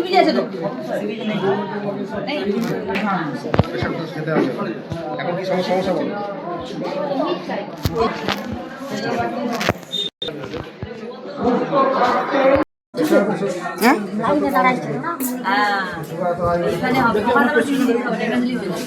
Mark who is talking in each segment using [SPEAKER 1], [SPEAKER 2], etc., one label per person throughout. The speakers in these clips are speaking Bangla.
[SPEAKER 1] এখানে আছে
[SPEAKER 2] তো
[SPEAKER 3] এখন কি সমস্যা সমস্যা বলো
[SPEAKER 2] হ্যাঁ? এখানে হবে ওখানে বেশি দিতে হবে এখানে দিলে হবে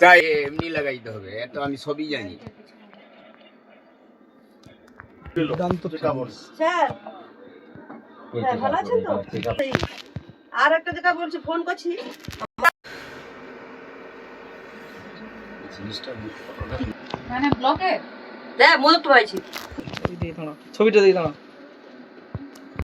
[SPEAKER 4] তাই এমনি লাগাইতে হবে এত আমি সবই জানি।
[SPEAKER 5] হ্যাঁ ভালো আছেন তো? আর একটা জায়গা বলছি ফোন করছি।
[SPEAKER 2] হ্যাঁ তো পাইছি।
[SPEAKER 1] ছবিটা দিয়ে দাও।